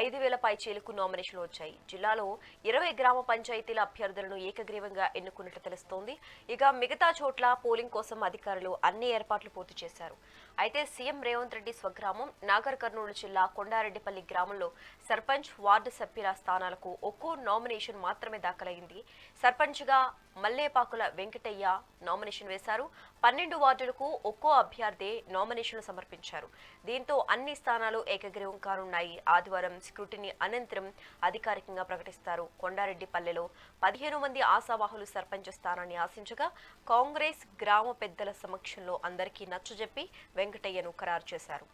ఐదు వేల పైచీలకు నామినేషన్లు వచ్చాయి. జిల్లాలో ఇరవై గ్రామ పంచాయతీల అభ్యర్థులను ఏకగ్రీవంగా ఎన్నుకున్నట్లు తెలుస్తోంది. ఇక మిగతా చోట్ల పోలింగ్ కోసం అధికారులు అన్ని ఏర్పాట్లు పూర్తి చేశారు. అయితే సీఎం రేవంత్ రెడ్డి స్వగ్రామం నాగర్ కర్నూలు జిల్లా కొండారెడ్డిపల్లి గ్రామంలో సర్పంచ్ వార్డు సభ్యుల స్థానాలకు ఒక్కో నామినేషన్ మాత్రమే దాఖలైంది. సర్పంచ్గా మల్లేపాకుల వెంకటయ్య నామినేషన్ వేశారు. పన్నెండు వార్డులకు ఒక్కో అభ్యర్థి నామినేషన్లు సమర్పించారు. దీంతో అన్ని స్థానాలు ఏకగ్రీవం కానున్నాయి ఆదివారం స్క్రూటినీ అనంతరం అధికారికంగా ప్రకటిస్తారు. కొండారెడ్డిపల్లెలో పదిహేను మంది ఆశావాహులు సర్పంచ్ స్థానాన్ని ఆశించగా కాంగ్రెస్ గ్రామ పెద్దల సమక్షంలో అందరికీ నచ్చజెప్పి వెంకటయ్యను ఖరారు చేశారు.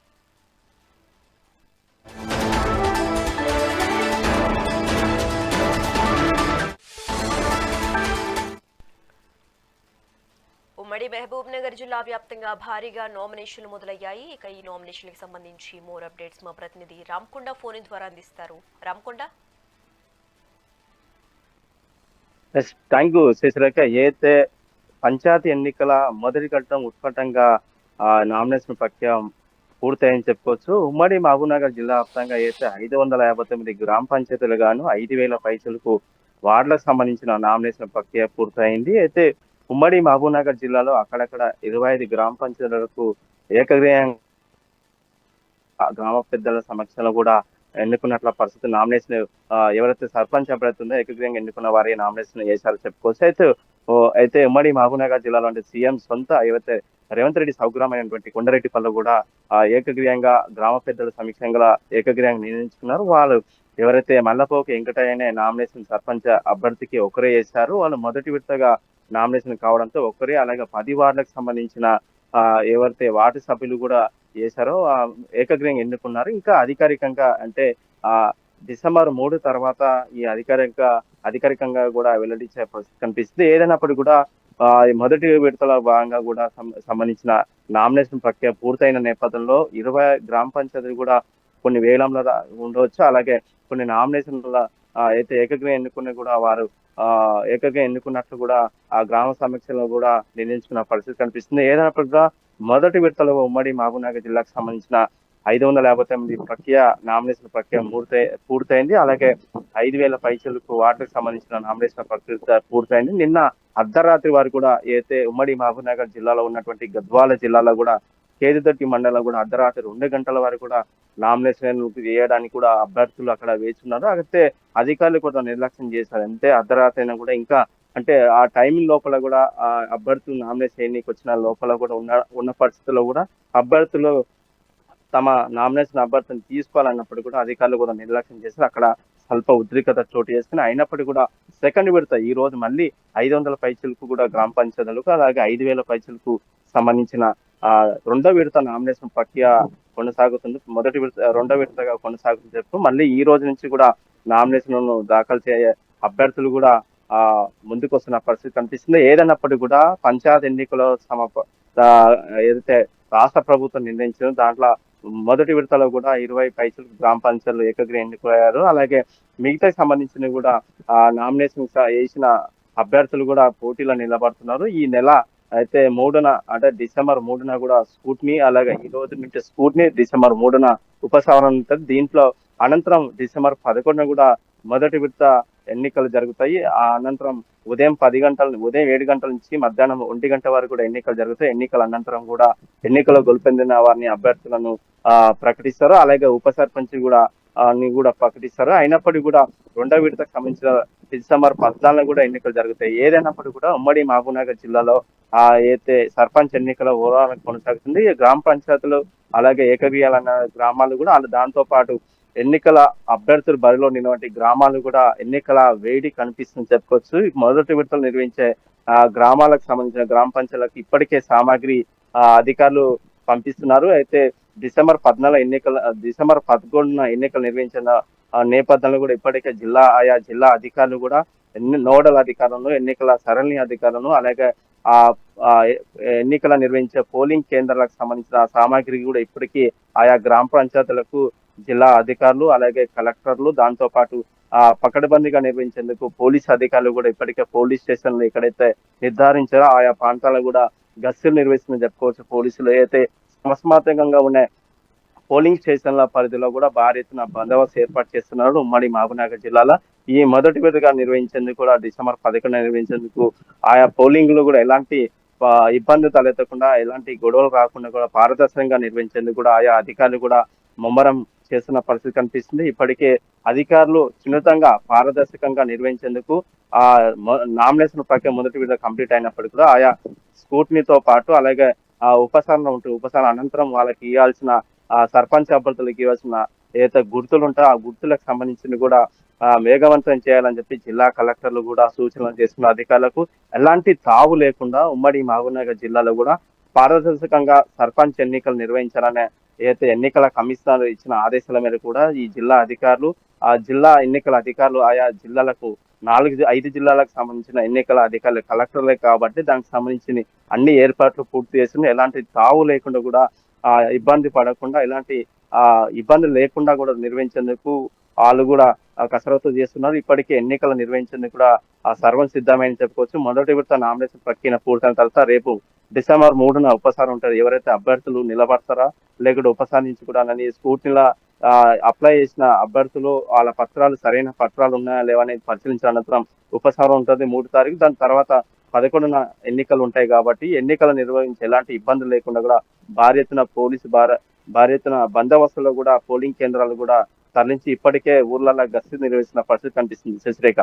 ఉమ్మడి మహబూబ్ నగర్ జిల్లా వ్యాప్తంగా భారీగా నామినేషన్లు మొదలయ్యాయి. ఇక ఈ నామినేషన్లకు సంబంధించి మోర్ అప్డేట్స్ మా ప్రతినిధి రామ్కొండ ఫోన్ ద్వారా అందిస్తారు. Ramkonda? Yes thank you Sasirekha. ఏదైతే పంచాయతీ ఎన్నికల మొదటి ఘట్టం ఉత్కంఠంగా ఆ, నామినేషన్ ప్రక్రియ పూర్తయిందని చెప్పుకోవచ్చు. ఉమ్మడి మహబూబ్నగర్ జిల్లా వ్యాప్తంగా అయితే ఐదు వందల యాభై తొమ్మిది గ్రామ పంచాయతీలు గాను ఐదు వేల పైసలకు వార్డులకు సంబంధించిన నామినేషన్ ప్రక్రియ పూర్తయింది. అయితే ఉమ్మడి మహబూబ్నగర్ జిల్లాలో అక్కడక్కడ ఇరవై ఐదు గ్రామ పంచాయతీలకు ఏకగ్రీయంగా గ్రామ పెద్దల సమక్షంలో కూడా ఎన్నుకున్నట్ల పరిస్థితి నామినేషన్ ఎవరైతే సర్పంచ్ అభ్యర్థి ఉందో ఏకగ్రీయంగా ఎన్నుకున్న వారి నామినేషన్ చేశారు చెప్పుకోవచ్చు. అయితే అయితే ఉమ్మడి మహబూబ్నగర్ జిల్లాలో అంటే సీఎం సొంత ఏవైతే రేవంత్ రెడ్డి సౌగ్రామైనటువంటి కొండరెడ్డిపల్లి కూడా ఆ, ఏకగ్రీయంగా గ్రామ పెద్దల సమీక్షంగా ఏకగ్రీయంగా నిర్ణయించుకున్నారు. వాళ్ళు ఎవరైతే మల్లపోకి వెంకటయ్యనే నామినేషన్ సర్పంచ్ అభ్యర్థికి ఒకరే చేశారు వాళ్ళు మొదటి విడతగా నామినేషన్ కావడంతో ఒక్కరే అలాగే పది వార్డులకు సంబంధించిన ఎవరైతే వార్డు సభ్యులు కూడా చేశారో ఏకగ్రీయంగా ఎన్నుకున్నారు. ఇంకా అధికారికంగా అంటే ఆ డిసెంబర్ మూడు తర్వాత ఈ అధికారిక అధికారికంగా కూడా వెల్లడించే పరిస్థితి కనిపిస్తుంది. ఏదైనప్పటికీ కూడా ఆ, మొదటి విడతల భాగంగా కూడా సంబంధించిన నామినేషన్ ప్రక్రియ పూర్తయిన నేపథ్యంలో ఇరవై గ్రామ పంచాయతీలు కూడా కొన్ని వేలంలో ఉండవచ్చు అలాగే కొన్ని నామినేషన్ల అయితే ఏకగ్రీయం ఎన్నుకున్న కూడా వారు ఆ ఏకగ్రీయం ఎన్నుకున్నట్లు కూడా ఆ గ్రామ సమీక్షలో కూడా నిర్ణయించుకున్న పరిస్థితి కనిపిస్తుంది. ఏదైనప్పటికీ మొదటి విడతలో ఉమ్మడి మహబూబ్నగర్ జిల్లాకు సంబంధించిన ఐదు వందల యాభై తొమ్మిది ప్రక్రియ నామినేషన్ ప్రక్రియ పూర్తయి పూర్తయింది. అలాగే ఐదు వేల పైసలకు వార్డుకు సంబంధించిన నామినేషన్ ప్రక్రియ పూర్తయింది. నిన్న అర్ధరాత్రి వారు కూడా అయితే ఉమ్మడి మహబూబ్నగర్ జిల్లాలో ఉన్నటువంటి గద్వాల జిల్లాలో కూడా కేదుదొట్టి మండలం కూడా అర్ధరాత్రి రెండు గంటల వరకు కూడా నామినేషన్ వేయడానికి కూడా అభ్యర్థులు అక్కడ వేచున్నారు అయితే అధికారులు కూడా నిర్లక్ష్యం చేశారు. అంతే అర్ధరాత్రి అయినా కూడా ఇంకా అంటే ఆ టైమింగ్ లోపల కూడా ఆ అభ్యర్థులు నామినేషన్ చేయడానికి వచ్చిన లోపల కూడా ఉన్న ఉన్న పరిస్థితుల్లో కూడా అభ్యర్థులు తమ నామినేషన్ అభ్యర్థిని తీసుకోవాలన్నప్పుడు కూడా అధికారులు కూడా నిర్లక్ష్యం చేశారు. అక్కడ స్వల్ప ఉద్రిక్తత చోటు చేసుకుని అయినప్పటికీ కూడా సెకండ్ విడత ఈ రోజు మళ్ళీ ఐదు వందల పైచలకు కూడా గ్రామ పంచాయతీలకు అలాగే ఐదు వేల పైచలకు సంబంధించిన ఆ రెండో విడత నామినేషన్ ప్రక్రియ కొనసాగుతుంది. మొదటి విడత రెండో విడతగా కొనసాగుతుంది చెప్పు. మళ్ళీ ఈ రోజు నుంచి కూడా నామినేషన్ దాఖలు చేయ అభ్యర్థులు కూడా ఆ ముందుకు వస్తున్న పరిస్థితి కనిపిస్తుంది. ఏదైనప్పటికీ కూడా పంచాయత్ ఎన్నికల సమ ఏదైతే రాష్ట్ర ప్రభుత్వం నిర్ణయించిందో దాంట్లో మొదటి విడతలో కూడా ఇరవై పైసలు గ్రామ పంచాయతీలు ఏకగ్రీవం ఎన్నికలయ్యారు అలాగే మిగతా సంబంధించిన కూడా ఆ నామినేషన్ వేసిన అభ్యర్థులు కూడా పోటీలో నిలబడుతున్నారు. ఈ నెల అయితే మూడున అంటే డిసెంబర్ మూడున కూడా స్కూట్ని అలాగే ఈ రోజు నుంచి స్కూట్ని డిసెంబర్ మూడున ఉపసంహరణ ఉంటుంది దీంట్లో అనంతరం డిసెంబర్ పదకొండున కూడా మొదటి విడత ఎన్నికలు జరుగుతాయి. ఆ అనంతరం ఉదయం పది గంటల ఉదయం ఏడు గంటల నుంచి మధ్యాహ్నం ఒంటి గంట వరకు కూడా ఎన్నికలు జరుగుతాయి. ఎన్నికల అనంతరం కూడా ఎన్నికల్లో గొలుపెందిన వారిని అభ్యర్థులను ఆ ప్రకటిస్తారు. అలాగే ఉప సర్పంచ్ కూడా ని కూడా ప్రకటిస్తారు. అయినప్పటికీ కూడా రెండో విడతకు సంబంధించిన డిసెంబర్ పద్నాలుగు కూడా ఎన్నికలు జరుగుతాయి. ఏదైనప్పటికీ కూడా ఉమ్మడి మహబూబ్నగర్ జిల్లాలో ఆ అయితే సర్పంచ్ ఎన్నికల ఓరాలను కొనసాగుతుంది. గ్రామ పంచాయతీలు అలాగే ఏకగ్రీయాలన్న గ్రామాలు కూడా అలా దాంతో పాటు ఎన్నికల అభ్యర్థులు బరిలో నిలవంటి గ్రామాలు కూడా ఎన్నికల వేడి కనిపిస్తుంది చెప్పుకోవచ్చు. మొదటి విడతలు నిర్వహించే ఆ గ్రామాలకు సంబంధించిన గ్రామ పంచాయతీలకు ఇప్పటికే సామాగ్రి ఆ అధికారులు పంపిస్తున్నారు. అయితే డిసెంబర్ పద్నాలుగు ఎన్నికల డిసెంబర్ పదకొండున ఎన్నికలు నిర్వహించిన నేపథ్యంలో కూడా ఇప్పటికే జిల్లా ఆయా జిల్లా అధికారులు కూడా ఎన్ని నోడల్ అధికారులను ఎన్నికల సరళి అధికారులను అలాగే ఆ ఎన్నికల నిర్వహించే పోలింగ్ కేంద్రాలకు సంబంధించిన సామాగ్రి కూడా ఇప్పటికీ ఆయా గ్రామ పంచాయతీలకు జిల్లా అధికారులు అలాగే కలెక్టర్లు దాంతో పాటు ఆ పకడ్బందీగా నిర్వహించేందుకు పోలీస్ అధికారులు కూడా ఇప్పటికే పోలీస్ స్టేషన్లు ఎక్కడైతే నిర్ధారించారో ఆయా ప్రాంతాలు కూడా గస్తీలు నిర్వహిస్తుందని చెప్పుకోవచ్చు. పోలీసులు ఏదైతే సమస్మాత్మకంగా ఉన్న పోలింగ్ స్టేషన్ల పరిధిలో కూడా భారీ ఎత్తున బందోబస్తు ఏర్పాటు చేస్తున్నారు ఉమ్మడి మహబూబ్నగర్ జిల్లాలో ఈ మొదటి విడతగా నిర్వహించేందుకు కూడా డిసెంబర్ పదకొండు నిర్వహించేందుకు ఆయా పోలింగ్లో కూడా ఎలాంటి ఇబ్బంది తలెత్తకుండా ఎలాంటి గొడవలు రాకుండా కూడా పారదర్శకంగా నిర్వహించేందుకు కూడా ఆయా అధికారులు కూడా ముమ్మరం చేస్తున్న పరిస్థితి కనిపిస్తుంది. ఇప్పటికే అధికారులు సున్నితంగా పారదర్శకంగా నిర్వహించేందుకు ఆ నామినేషన్ ప్రక్రియ మొదటి విడత కంప్లీట్ అయినప్పటికీ కూడా ఆయా స్కూట్నీతో పాటు అలాగే ఆ ఉపసరణ ఉంటుంది ఉపసరణ అనంతరం వాళ్ళకి ఇవ్వాల్సిన ఆ సర్పంచ్ అభ్యర్థులకు ఇవ్వాల్సిన ఏదైతే గుర్తులు ఉంటాయో ఆ గుర్తులకు సంబంధించిన కూడా ఆ, వేగవంతం చేయాలని చెప్పి జిల్లా కలెక్టర్లు కూడా సూచనలు చేస్తున్న అధికారులకు ఎలాంటి తావు లేకుండా ఉమ్మడి మహబూబ్నగర్ జిల్లాలో కూడా పారదర్శకంగా సర్పంచ్ ఎన్నికలు నిర్వహించాలనే ఏదైతే ఎన్నికల కమిషనర్ ఇచ్చిన ఆదేశాల మీద కూడా ఈ జిల్లా అధికారులు ఆ జిల్లా ఎన్నికల అధికారులు ఆయా జిల్లాలకు నాలుగు ఐదు జిల్లాలకు సంబంధించిన ఎన్నికల అధికారులు కలెక్టర్లే కాబట్టి దానికి సంబంధించిన అన్ని ఏర్పాట్లు పూర్తి చేసిన ఎలాంటి తావు లేకుండా కూడా ఆ ఇబ్బంది పడకుండా ఎలాంటి ఆ ఇబ్బంది లేకుండా కూడా నిర్వహించేందుకు వాళ్ళు కూడా కసరత్తు చేస్తున్నారు. ఇప్పటికే ఎన్నికలు నిర్వహించేందుకు కూడా ఆ సర్వం సిద్ధమైన చెప్పుకోవచ్చు. మొదటి విడత నామినేషన్ ప్రక్రియ పూర్తయిన తర్వాత రేపు డిసెంబర్ మూడున ఉపసారం ఉంటుంది ఎవరైతే అభ్యర్థులు నిలబడతారా లేకుంటే ఉపసారించుకోవడానికి స్కూటీలా అప్లై చేసిన అభ్యర్థులు వాళ్ళ పత్రాలు సరైన పత్రాలు ఉన్నాయా లేవనేది పరిశీలించిన అనంతరం ఉపసారం ఉంటుంది మూడు తారీఖు. దాని తర్వాత పదకొండున ఎన్నికలు ఉంటాయి కాబట్టి ఎన్నికలు నిర్వహించి ఎలాంటి ఇబ్బందులు లేకుండా కూడా భారీ ఎత్తున పోలీసు భార భారీ ఎత్తున బందోబస్తులో కూడా పోలింగ్ కేంద్రాలు కూడా తరలించి ఇప్పటికే ఊర్లలో గస్తీ నిర్వహిస్తున్న పరిస్థితి కనిపిస్తుంది శశిరేఖ.